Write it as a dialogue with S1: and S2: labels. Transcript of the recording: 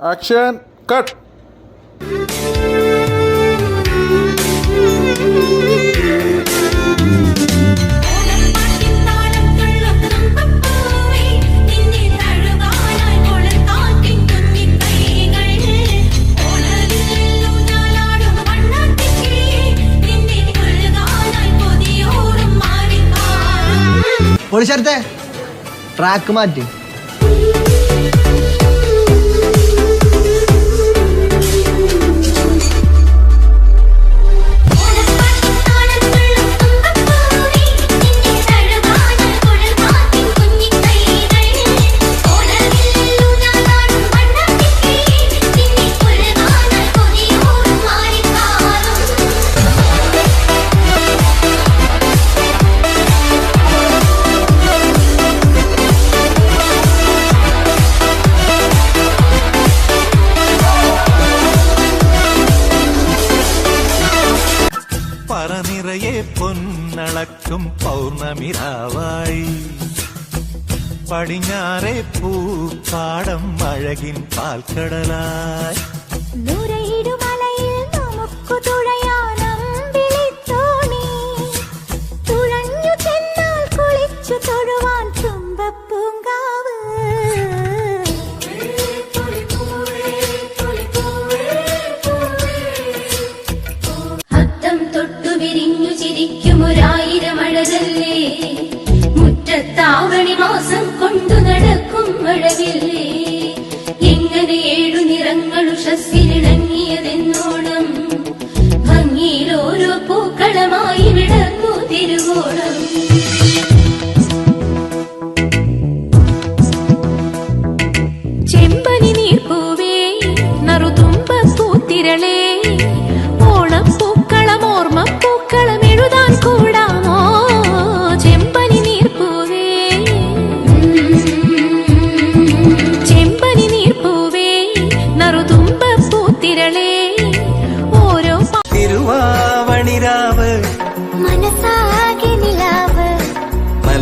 S1: action cut
S2: ഓണപ്പാട്ടിൻ താളം തുള്ളും
S3: പറനിറയെ പൊന്നളക്കും പൗർണമിരാവായി പടിഞ്ഞാറെ പൂപ്പാടം അഴകിൻ പാൽക്കടലായി
S2: നുരയിടുമലയിൽ മുറ്റത്താവണി മാസം കൊണ്ടു നടക്കും മഴവില്ലേ